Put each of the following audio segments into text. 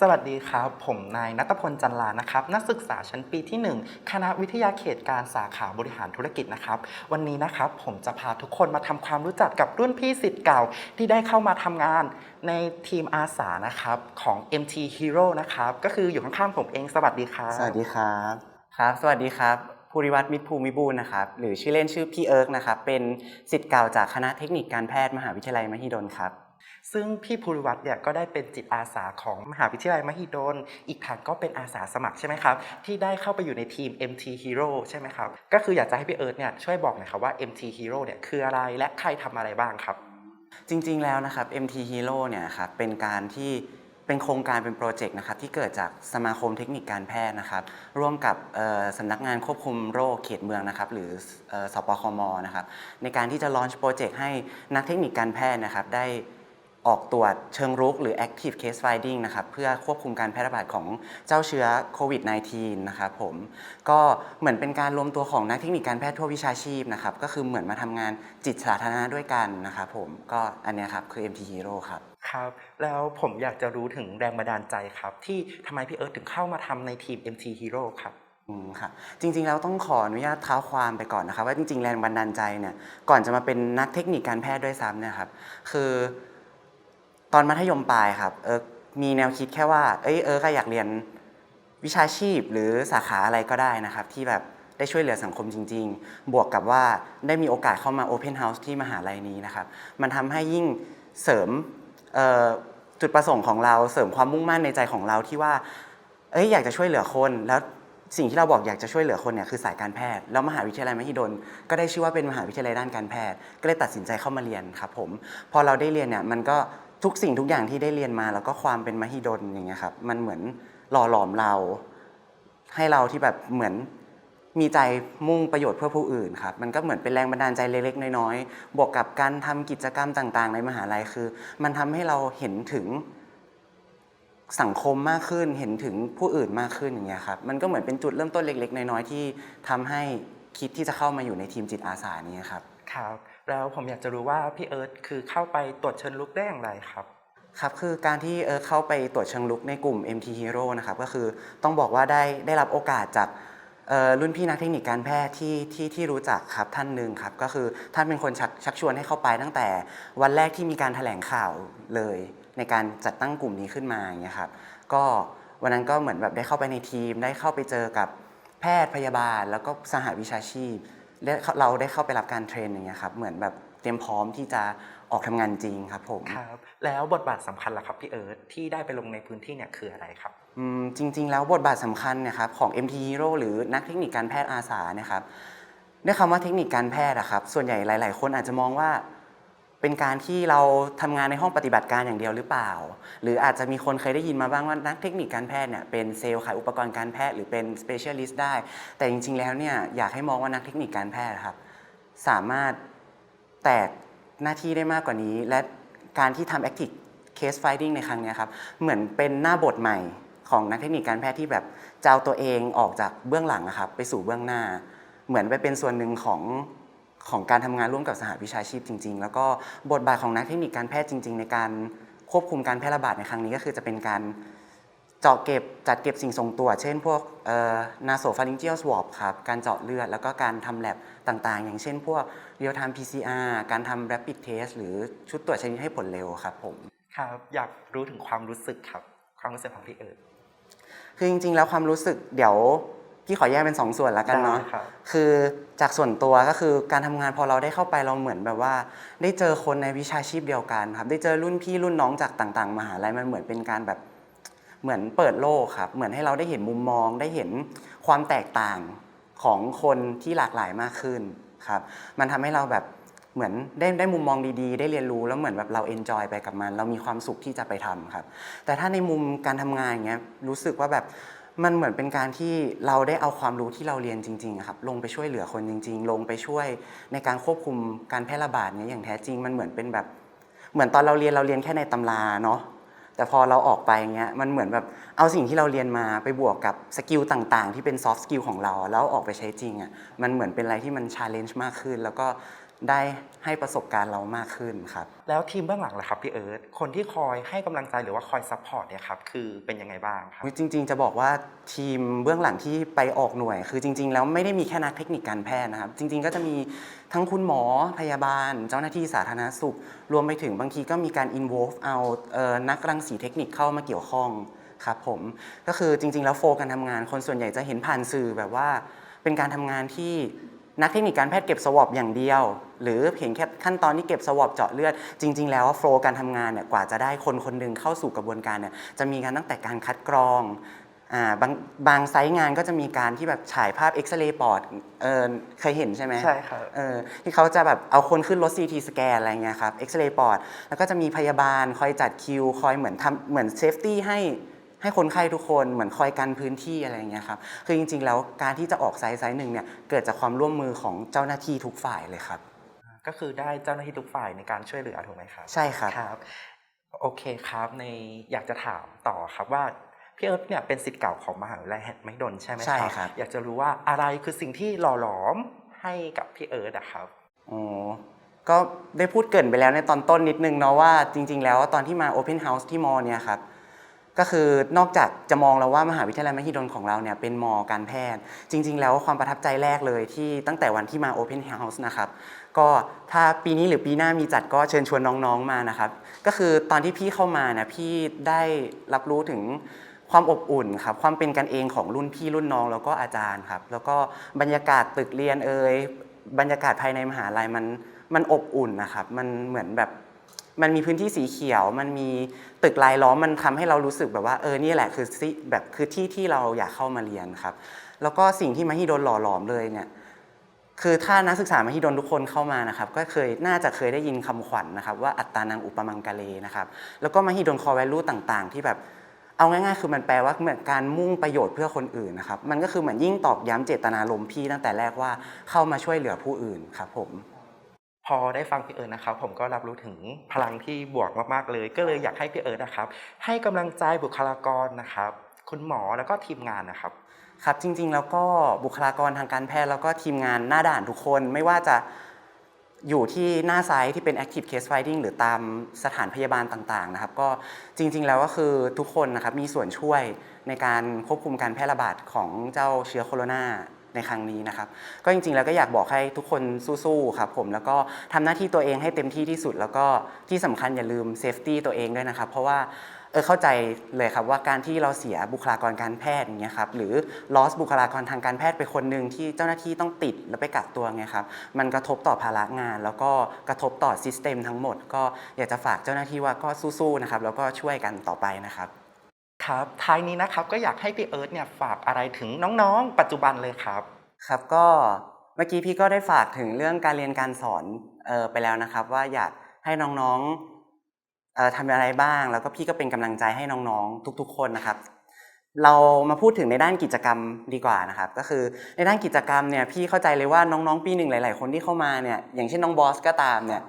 สวัสดีครับ ผมนายนัทพลจันลานะครับ นักศึกษาชั้นปีที่ 1 คณะวิทยาเขตการสาขาบริหารธุรกิจนะครับ วันนี้นะครับผมจะพาทุกคนมาทำความรู้จักกับรุ่นพี่สิทธิ์เก่า ที่ได้เข้ามาทำงานในทีมอาสานะครับของ MT Hero นะครับ ก็คืออยู่ข้างๆผมเองสวัสดีครับสวัสดีครับครับ สวัสดีครับภูริวัฒน์มิตรภูมิบูลย์นะครับหรือชื่อเล่นชื่อพี่เอิร์กนะครับเป็นสิทธิ์เก่าจากคณะเทคนิคการแพทย์มหาวิทยาลัยมหิดลครับ ซึ่งพี่ภูริวัฒน์เนี่ยก็ได้เป็นจิตอาสาของมหาวิทยาลัยมหิดล อีกทางก็เป็นอาสาสมัครใช่ไหมครับ ที่ได้เข้าไปอยู่ในทีม MT Hero ใช่ไหมครับ ก็คืออยากจะให้พี่เอิร์ธเนี่ยช่วยบอกหน่อยครับว่า MT Hero เนี่ยคืออะไรและใครทำอะไรบ้างครับ จริงๆแล้วนะครับ MT Hero เนี่ยครับเป็นการที่เป็นโครงการเป็นโปรเจกต์นะครับที่เกิดจากสมาคมเทคนิคการแพทย์นะครับร่วมกับเอ่อสำนักงานควบคุมโรคเขตเมืองนะครับหรืออ่อสปคมนะครับในการที่จะลอนช์โปรเจกต์ให้นักเทคนิคการแพทย์นะครับได้ ออกตรวจเชิงรุกหรือ active case finding นะครับเพื่อควบคุมการแพร่ระบาดของเจ้าเชื้อโควิด -19 นะครับผมก็เหมือนเป็นการรวมตัวของนักเทคนิคการแพทย์ทั่ววิชาชีพนะครับก็คือเหมือนมาทำงานจิตสาธารณะด้วยกันนะครับผมก็อันเนี้ยครับคือ MT Hero ครับครับแล้วผมอยากจะรู้ถึงแรงบันดาลใจครับ ที่ทำไมพี่เอิร์ธถึงเข้ามาทำในทีม MT Hero ครับอืมค่ะจริงๆแล้วต้องขออนุญาตเท้าความไปก่อนนะครับว่าจริงๆแรงบันดาลใจเนี่ยก่อนจะมาเป็นนักเทคนิคการแพทย์ด้วยซ้ำเนี่ยครับคือ ตอนมัธยมปลายครับเอิร์กมีแนวคิดแค่ว่า เอ้ยเอิร์กอะอยากเรียนวิชาชีพหรือสาขาอะไรก็ได้นะครับ ที่แบบได้ช่วยเหลือสังคมจริง ๆ บวกกับว่าได้มีโอกาสเข้ามา Open House ที่มหาลัยนี้นะครับ มันทำให้ยิ่งเสริมจุดประสงค์ของเราเสริมความมุ่งมั่นในใจของเราที่ว่า เอ้ยอยากจะช่วยเหลือคน แล้วสิ่งที่เราบอกอยากจะช่วยเหลือคนเนี่ยคือสายการแพทย์ แล้วมหาวิทยาลัยมหิดล ก็ได้ชื่อว่าเป็นมหาวิทยาลัยด้านการแพทย์ ก็เลยตัดสินใจเข้ามาเรียนครับผม พอเราได้เรียนเนี่ยมันก็ ทุกสิ่งทุกอย่างที่ได้เรียนมา แล้วก็ความเป็นมหิดลอย่างเงี้ยครับมันเหมือนหล่อหลอมเรา ให้เราที่แบบเหมือนมีใจมุ่งประโยชน์เพื่อผู้อื่นครับมันก็เหมือนเป็นแรงบันดาลใจเล็กๆน้อยๆบวกกับการทำกิจกรรมต่าง ๆ ในมหาลัยคือ มันทำให้เราเห็นถึงสังคมมากขึ้นเห็นถึงผู้อื่นมากขึ้นอย่างเงี้ยครับมันก็เหมือนเป็นจุดเริ่มต้นเล็ก ๆ น้อยๆที่ทำให้คิดที่จะเข้ามาอยู่ในทีมจิตอาสานี้ครับครับ แล้วผมอยากจะรู้ว่าพี่เอิร์ธคือเข้าไปตรวจเชิญลุกได้อย่างไรครับครับคือการที่เออเข้าไปตรวจเชิงลุกในกลุ่ม MT Hero นะครับก็คือต้องบอกว่าได้ได้รับโอกาสจากรุ่นพี่นักเทคนิคการแพทย์ที่ที่ที่รู้จักครับท่านหนึ่งครับก็คือท่านเป็นคนชักชักชวนให้เข้าไปตั้งแต่วันแรกที่มีการแถลงข่าวเลย ในการจัดตั้งกลุ่มนี้ขึ้นมาอย่างเงี้ยครับก็วันนั้นก็เหมือนแบบได้เข้าไปในทีม ได้เข้าไปเจอกับแพทย์พยาบาล แล้วก็สหวิชาชีพ และเราได้เข้าไปรับการเทรนอย่างเงี้ยครับเหมือนแบบเตรียมพร้อมที่จะออกทำงานจริงครับผมครับแล้วบทบาทสำคัญล่ะครับพี่เอิร์ธที่ได้ไปลงในพื้นที่เนี่ยคืออะไรครับอืมจริง ๆ แล้วบทบาทสำคัญเนะครับของ MT Hero หรือนักเทคนิคการแพทย์อาสานะครับด้วยคำว่าเทคนิคการแพทย์อะครับส่วนใหญ่หลาย ๆ คนอาจจะมองว่า เป็นการที่เราทำงานในห้องปฏิบัติการอย่างเดียวหรือเปล่า หรืออาจจะมีคนเคยได้ยินมาบ้างว่านักเทคนิคการแพทย์เนี่ยเป็นเซลล์ขายอุปกรณ์การแพทย์หรือเป็น specialist ได้ แต่จริง ๆ แล้วเนี่ยอยากให้มองว่านักเทคนิคการแพทย์ครับ สามารถแตกหน้าที่ได้มากกว่านี้ และการที่ทำ active case finding ในครั้งนี้ครับ เหมือนเป็นหน้าบทใหม่ของนักเทคนิคการแพทย์ที่แบบจะเอาตัวเองออกจากเบื้องหลังนะครับ ไปสู่เบื้องหน้า เหมือนไปเป็นส่วนหนึ่งของ ของการทำงานร่วมกับสหวิชาชีพจริง ๆ แล้วก็บทบาทของนักเทคนิคการแพทย์จริง ๆ ในการควบคุมการแพร่ระบาดในครั้งนี้ก็คือจะเป็นการเจาะเก็บจัดเก็บสิ่งทรงตัว เช่นพวกนาโซฟาริงเจียลสวอปครับ การเจาะเลือด แล้วก็การทำแลบต่างๆ อย่างเช่นพวก real time PCR การทำ rapid test หรือชุดตรวจชนิดให้ผลเร็วครับผม ครับ อยากรู้ถึงความรู้สึกครับ ความรู้สึกของพี่เอิร์ธคือจริงๆ แล้วความรู้สึกเดี๋ยว พี่ขอแยกเป็นสองส่วนแล้วกันเนาะได้ครับคือจากส่วนตัวก็คือการทำงานพอเราได้เข้าไปเราเหมือนแบบว่า ได้เจอคนในวิชาชีพเดียวกันครับ ได้เจอรุ่นพี่รุ่นน้องจากต่าง ๆมหาลัยมันเหมือนเป็นการแบบเหมือนเปิดโลกครับ เหมือนให้เราได้เห็นมุมมอง ได้เห็นความแตกต่างของคนที่หลากหลายมากขึ้นครับ มันทำให้เราแบบเหมือนได้ได้มุมมองดีๆ ได้เรียนรู้แล้วเหมือนแบบเราเอนจอยไปกับมัน เรามีความสุขที่จะไปทำครับ แต่ถ้าในมุมการทำงานอย่างเงี้ยรู้สึกว่าแบบ มันเหมือนเป็นการที่เราได้เอาความรู้ที่เราเรียนจริงๆครับลงไปช่วยเหลือคนจริง ๆ ลงไปช่วยในการควบคุมการแพร่ระบาดเนี้ยอย่างแท้จริง มันเหมือนเป็นแบบ เหมือนตอนเราเรียนเราเรียนแค่ในตำราเนาะแต่พอเราออกไปเงี้ยมันเหมือนแบบเอาสิ่งที่เราเรียนมาไปบวกกับสกิลต่างๆ ที่เป็นซอฟต์สกิลของเรา แล้วออกไปใช้จริงอะ่ะมันเหมือนเป็นอะไรที่มันชาเลนจ์มากขึ้น แล้วก็ ได้ให้ประสบการณ์เรามากขึ้นครับ แล้วทีมเบื้องหลังล่ะครับพี่เอิร์ธคนที่คอยให้กำลังใจหรือว่าคอยซัพพอร์ตเนี่ยครับคือเป็นยังไงบ้างครับจริง ๆ จะบอกว่าทีมเบื้องหลังที่ไปออกหน่วย คือจริง ๆ แล้วไม่ได้มีแค่นักเทคนิคการแพทย์นะครับ จริง ๆ ก็จะมีทั้งคุณหมอพยาบาล เจ้าหน้าที่สาธารณสุข รวมไปถึงบางทีก็มีการ involve เอานักรังสีเทคนิคเข้ามาเกี่ยวข้องครับผมก็คือจริง ๆ แล้วโฟการทำงาน คนส่วนใหญ่จะเห็นผ่านสื่อแบบว่า เป็นการทำงานที่ นักเทคนิคการแพทย์เก็บสวอปอย่างเดียว หรือเห็นแค่ขั้นตอนที่เก็บสวอปเจาะเลือด จริง ๆ แล้วโฟล์การทำงานเนี่ยกว่าจะได้คนคนหนึ่งเข้าสู่กระบวนการเนี่ยจะมีการตั้งแต่การคัดกรองอ่าบางบางไซต์งานก็จะมีการที่แบบฉายภาพเอ็กซเรย์ปอดเออเคยเห็นใช่ไหมใช่ครับเออที่เขาจะแบบเอาคนขึ้นรถ CT สแกนอะไรเงี้ยครับเอ็กซเรย์ปอดแล้วก็จะมีพยาบาลคอยจัดคิว คอยเหมือนทำเหมือนเซฟตี้ให้ ให้คนไข้ทุกคนเหมือนคอยกันพื้นที่อะไรเงี้ยครับคือจริงๆ แล้วการที่จะออกไซส์ไซส์หนึ่งเนี่ยเกิดจากความร่วมมือของเจ้าหน้าที่ทุกฝ่ายเลยครับ ก็คือได้เจ้าหน้าที่ทุกฝ่ายในการช่วยเหลือถูกไหมครับ ใช่ครับครับ โอเคครับในอยากจะถามต่อครับว่าพี่เอิร์ธเนี่ยเป็นศิษย์เก่าของมหาวิทยาลัยแห่งมหิดลใช่ไหมใช่ครับ อยากจะรู้ว่าอะไรคือสิ่งที่หล่อหลอมให้กับพี่เอิร์ธอะครับอ๋อก็ได้พูดเกรินไปแล้วในตอนต้นนิดนึงเนาะว่าจริง ๆ แล้วตอนที่มา Open House ที่มอเนี่ยครับ ก็คือนอกจากจะมองแล้วว่ามหาวิทยาลัยมหิดลของเราเนี่ยเป็นมอการแพทย์ จริง ๆ แล้วความประทับใจแรกเลยที่ตั้งแต่วันที่มา Open House นะครับก็ถ้าปีนี้หรือปีหน้ามีจัดก็เชิญชวนน้องๆมานะครับ ก็คือตอนที่พี่เข้ามาเนี่ยพี่ได้รับรู้ถึงความอบอุ่นครับความเป็นกันเองของรุ่นพี่รุ่นน้องแล้วก็อาจารย์ครับแล้วก็บรรยากาศตึกเรียนเอ่ยบรรยากาศภายในมหาลัยมันมันอบอุ่นนะครับมันเหมือนแบบมันมีพื้นที่สีเขียว มันมี ตึกลายล้อมมันทำให้เรารู้สึกแบบว่าเออนี่แหละคือซิแบบคือที่ที่เราอยากเข้ามาเรียนครับ แล้วก็สิ่งที่มหิดลหล่อหลอมเลยเนี่ยคือถ้านักศึกษามหิดลทุกคนเข้ามานะครับ ก็เคยน่าจะเคยได้ยินคำขวัญนะครับ ว่าอัตตานังอุปมังกะเลนะครับ แล้วก็มหิดลคอ value ต่างๆ ที่แบบเอาง่ายๆ คือมันแปลว่าเหมือนการมุ่งประโยชน์เพื่อคนอื่นนะครับ มันก็คือเหมือนยิ่งตอกย้ำเจตนารมณ์พี่ตั้งแต่แรกว่าเข้ามาช่วยเหลือผู้อื่นครับผม พอได้ฟังพี่เอิร์ธนะครับ ผมก็รับรู้ถึงพลังที่บวกมากๆเลย ก็เลยอยากให้พี่เอิร์ธนะครับ ให้กำลังใจบุคลากรนะครับ คุณหมอแล้วก็ทีมงานนะครับ ครับจริงๆ แล้วก็บุคลากรทางการแพทย์แล้วก็ทีมงานหน้าด่านทุกคน ไม่ว่าจะอยู่ที่หน้าไซต์ที่เป็น active case finding หรือตามสถานพยาบาลต่างๆนะครับ ก็จริง ๆ แล้วก็คือทุกคนนะครับมีส่วนช่วยในการควบคุมการแพร่ระบาดของเจ้าเชื้อโคโรนา ในครั้งนี้นะครับ ก็จริงๆแล้วก็อยากบอกให้ทุกคนสู้ๆครับผมแล้วก็ทำหน้าที่ตัวเองให้เต็มที่ที่สุด แล้วก็ที่สำคัญอย่าลืมเซฟตี้ตัวเองด้วยนะครับ เพราะว่าเออเข้าใจเลยครับว่าการที่เราเสียบุคลากรการแพทย์อย่างเงี้ยครับหรือ loss บุคลากรทางการแพทย์ไปคนหนึ่งที่เจ้าหน้าที่ต้องติดแล้วไปกักตัวไงครับมันกระทบต่อภาระงาน แล้วก็กระทบต่อ system ทั้งหมด ก็อยากจะฝากเจ้าหน้าที่ว่าก็สู้ๆนะครับแล้วก็ช่วยกันต่อไปนะครับ ครับท้ายนี้นะครับก็อยากให้พี่เอิร์ธเนี่ยฝากอะไรถึงน้องๆ ปัจจุบันเลยครับ ครับก็เมื่อกี้พี่ก็ได้ฝากถึงเรื่องการเรียนการสอนเออไปแล้วนะครับ ว่าอยากให้น้องๆเอ่อทำอะไรบ้าง แล้วก็พี่ก็เป็นกำลังใจให้น้องๆ ทุก ๆ คนนะครับ เรามาพูดถึงในด้านกิจกรรมดีกว่านะครับ ก็คือในด้านกิจกรรมเนี่ยพี่เข้าใจเลยว่าน้องๆ ปีหนึ่งหลาย ๆ คนที่เข้ามาเนี่ยอย่างเช่นน้องบอสก็ตามเนี่ย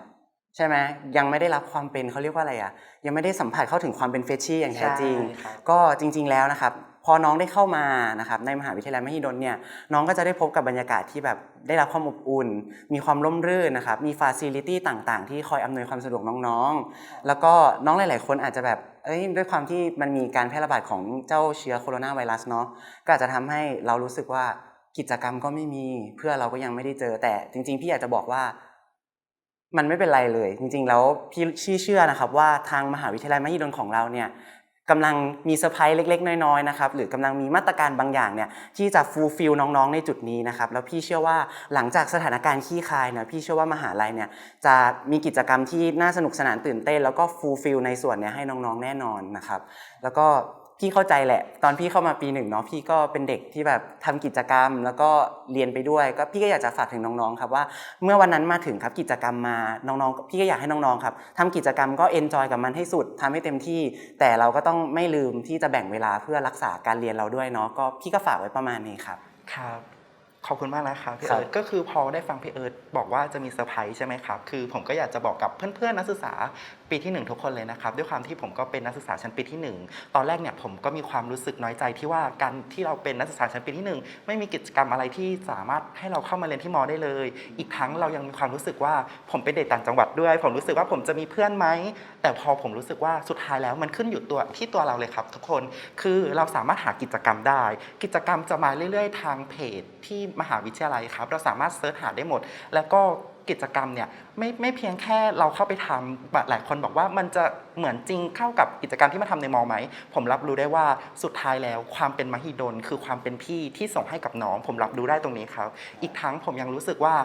ใช่ไหมยังไม่ได้รับความเป็นเขาเรียกว่าอะไรอะยังไม่ได้สัมผัสเข้าถึงความเป็นเฟชชี่อย่างแท้จริงใช่ครับก็จริง ๆแล้วนะครับพอน้องได้เข้ามานะครับในมหาวิทยาลัยมหิดลเนี่ยน้องก็จะได้พบกับบรรยากาศที่แบบได้รับความอบอุ่น มีความร่มรื่นนะครับมีฟาซิลิตี้ต่างๆ ที่คอยอำนวยความสะดวกน้องๆ แล้วก็น้องหลาย ๆ คนอาจจะแบบเอ้ยด้วยความที่มันมีการแพร่ระบาดของเจ้าเชื้อโคโรนาไวรัสเนาะก็อาจจะทำให้เรารู้สึกว่ากิจกรรมก็ไม่มีเพื่อนเราก็ยังไม่ได้เจอแต่จริง ๆ พี่อยากจะบอกว่า มันไม่เป็นไรเลย จริง ๆ แล้วพี่ชี่เชื่อนะครับว่าทางมหาวิทยาลัยมหิดลของเราเนี่ยกำลังมีเซอร์ไพรส์เล็ก ๆ น้อยๆนะครับหรือกำลังมีมาตรการบางอย่างเนี่ยที่จะฟูลฟิลน้องๆในจุดนี้นะครับแล้วพี่เชื่อว่าหลังจากสถานการณ์ขี้คายเนี่ยพี่เชื่อว่ามหาลัยเนี่ยจะมีกิจกรรมที่น่าสนุกสนานตื่นเต้น แล้วก็ฟูลฟิลในส่วนเนี้ยให้น้องๆแน่นอนนะครับแล้วก็ พี่เข้าใจแหละ ตอนพี่เข้ามาปีหนึ่งเนาะพี่ก็เป็นเด็กที่แบบทำกิจกรรม แล้วก็เรียนไปด้วย ก็พี่ก็อยากจะฝากถึงน้องๆครับว่าเมื่อวันนั้นมาถึงครับกิจกรรมมาน้องๆพี่ก็อยากให้น้องๆครับทำกิจกรรมก็เอนจอยกับมันให้สุดทำให้เต็มที่ แต่เราก็ต้องไม่ลืมที่จะแบ่งเวลาเพื่อรักษาการเรียนเราด้วยเนาะก็พี่ก็ฝากไว้ประมาณนี้ครับครับขอบคุณมากนะครับพี่ครับเอิร์ธก็คือพอได้ฟังพี่เอิร์ธบอกว่าจะมีเซอร์ไพรส์ใช่ไหมครับ คือผมก็อยากจะบอกกับเพื่อนๆนักศึกษา ปีที่หนึ่งทุกคนเลยนะครับ ด้วยความที่ผมก็เป็นนักศึกษาชั้นปีที่หนึ่งตอนแรกเนี่ยผมก็มีความรู้สึกน้อยใจที่ว่าการที่เราเป็นนักศึกษาชั้นปีที่หนึ่งไม่มีกิจกรรมอะไรที่สามารถให้เราเข้ามาเรียนที่มอได้เลย อีกทั้งเรายังมีความรู้สึกว่าผมเป็นเด็กต่างจังหวัดด้วย ผมรู้สึกว่าผมจะมีเพื่อนไหมแต่พอผมรู้สึกว่าสุดท้ายแล้วมันขึ้นอยู่ตัวที่ตัวเราเลยครับ ทุกคนคือเราสามารถหากิจกรรมได้ กิจกรรมจะมาเรื่อย ๆ ทางเพจที่มหาวิทยาลัยครับ เราสามารถเซิร์ชหาได้หมด แล้วก็ กิจกรรมเนี่ยไม่ไม่เพียงแค่เราเข้าไปทำหลายคนบอกว่ามันจะเหมือนจริงเข้ากับกิจกรรมที่มาทำในมอไหม ผมรับรู้ได้ว่าสุดท้ายแล้วความเป็นมหิดล คือความเป็นพี่ที่ส่งให้กับน้อง ผมรับรู้ได้ตรงนี้ครับ อีกทั้งผมยังรู้สึกว่า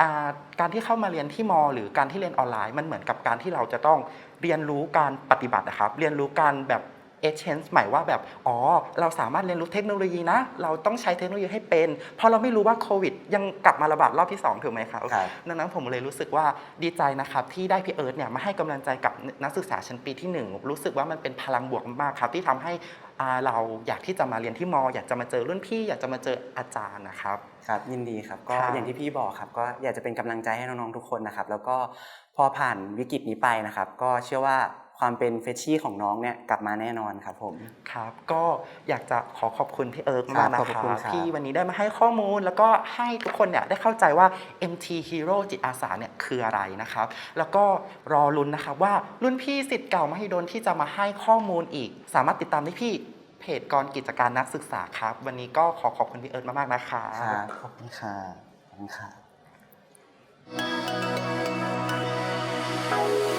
อ่าการที่เข้ามาเรียนที่มอ หรือการที่เรียนออนไลน์มันเหมือนกับการที่เราจะต้องเรียนรู้การปฏิบัตินะครับ เรียนรู้การแบบ exchange หมายว่าแบบ อ๋อ เราสามารถเรียนรู้เทคโนโลยีนะ เราต้องใช้เทคโนโลยีให้เป็น เพราะเราไม่รู้ว่าโควิด ยังกลับมาระบาดรอบที่ 2 ถูกไหมครับครับดังนั้นผมเลยรู้สึกว่าดีใจนะครับ ที่ได้พี่เอิร์ธเนี่ยมาให้กำลังใจกับนักศึกษาชั้นปีที่ 1 รู้สึกว่ามันเป็นพลังบวกมากๆครับ ที่ทำให้อ่าเราอยากที่จะมาเรียนที่มอ อยากจะมาเจอรุ่นพี่ อยากจะมาเจออาจารย์นะครับ ครับ ยินดีครับ ก็ครับอย่างที่พี่บอกครับ ก็อยากจะเป็นกำลังใจให้น้องๆทุกคนนะครับ แล้วก็พอผ่านวิกฤตนี้ไปนะครับ ก็เชื่อว่า ความเป็นเฟชชี่ของน้องเนี่ยกลับมาแน่นอนครับผม ครับ ก็อยากจะขอขอบคุณพี่เอิร์กมากนะครับที่วันนี้ได้มาให้ข้อมูล แล้วก็ให้ทุกคนเนี่ยได้เข้าใจว่า MT Hero จิตอาสาเนี่ยคืออะไรนะครับ แล้วก็รอลุ้นนะครับว่ารุ่นพี่สิทธิ์เก่ามหิดลที่จะมาให้ข้อมูลอีก สามารถติดตามได้พี่เพจกรกิจการนักศึกษาครับ วันนี้ก็ขอขอบคุณพี่เอิร์กมากๆนะคะครับขอบคุณค่ะขอบคุณค่ะ Thank you.